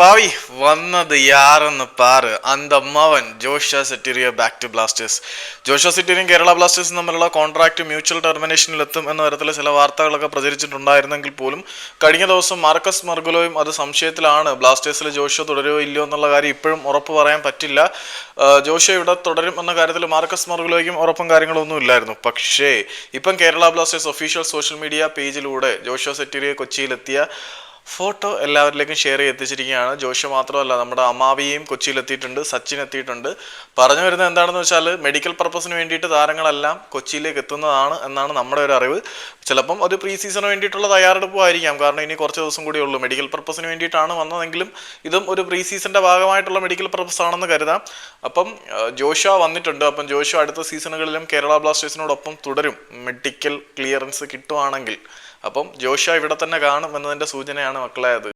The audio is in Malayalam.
പാവി വന്നത് യാറെന്ന് പാറ്. അന്തമ്മവൻ Joshua Sotirio back to Blasters Joshua സെറ്റീരിയും Kerala ബ്ലാസ്റ്റേഴ്സും തമ്മിലുള്ള കോൺട്രാക്ട് മ്യൂച്വൽ ടെർമിനേഷനിലെത്തും എന്ന തരത്തിലെ ചില വാർത്തകളൊക്കെ പ്രചരിച്ചിട്ടുണ്ടായിരുന്നെങ്കിൽ പോലും കഴിഞ്ഞ ദിവസം മാർക്കസ് മർഗുലോയും അത് സംശയത്തിലാണ്. ബ്ലാസ്റ്റേഴ്സിൽ ജോഷ തുടരുകയോ ഇല്ലയോ എന്നുള്ള കാര്യം ഇപ്പോഴും ഉറപ്പ് പറയാൻ പറ്റില്ല. ജോഷ ഇവിടെ തുടരും എന്ന കാര്യത്തിൽ മാർക്കസ് മർഗുലോയ്ക്കും ഉറപ്പും കാര്യങ്ങളൊന്നും ഇല്ലായിരുന്നു. പക്ഷേ ഇപ്പം Kerala Blasters official social media പേജിലൂടെ ജോഷ സെറ്റീരിയ കൊച്ചിയിലെത്തിയ ഫോട്ടോ എല്ലാവരിലേക്കും ഷെയർ ചെയ്ത് എത്തിച്ചിരിക്കുകയാണ് ജോഷി മാത്രമല്ല നമ്മുടെ അമാവിയും കൊച്ചിയിൽ എത്തിയിട്ടുണ്ട് സച്ചിൻ എത്തിയിട്ടുണ്ട് പറഞ്ഞു വരുന്നത് എന്താണെന്ന് വെച്ചാൽ മെഡിക്കൽ പർപ്പസിന് വേണ്ടിയിട്ട് താരങ്ങളെല്ലാം കൊച്ചിയിലേക്ക് എത്തുന്നതാണ് എന്നാണ് നമ്മുടെ ഒരു അറിവ്. ചിലപ്പം ഒരു പ്രീ സീസണിന് വേണ്ടിയിട്ടുള്ള തയ്യാറെടുപ്പായിരിക്കാം കാരണം ഇനി കുറച്ച് ദിവസം കൂടി ഉള്ളൂ. മെഡിക്കൽ പർപ്പസിന് വേണ്ടിയിട്ടാണ് വന്നതെങ്കിലും ഇതും ഒരു പ്രീ സീസണിന്റെ ഭാഗമായിട്ടുള്ള മെഡിക്കൽ പർപ്പസ് ആണെന്ന് കരുതാം. അപ്പം ജോഷ വന്നിട്ടുണ്ട്. അപ്പം ജോഷ അടുത്ത സീസണുകളിലും കേരള ബ്ലാസ്റ്റേഴ്സിനോടൊപ്പം തുടരും. മെഡിക്കൽ ക്ലിയറൻസ് കിട്ടുവാണെങ്കിൽ. അപ്പം ജോഷ ഇവിടെ തന്നെ കാണും എന്നതിന്റെ സൂചനയാണ് മക്കളെ അത്.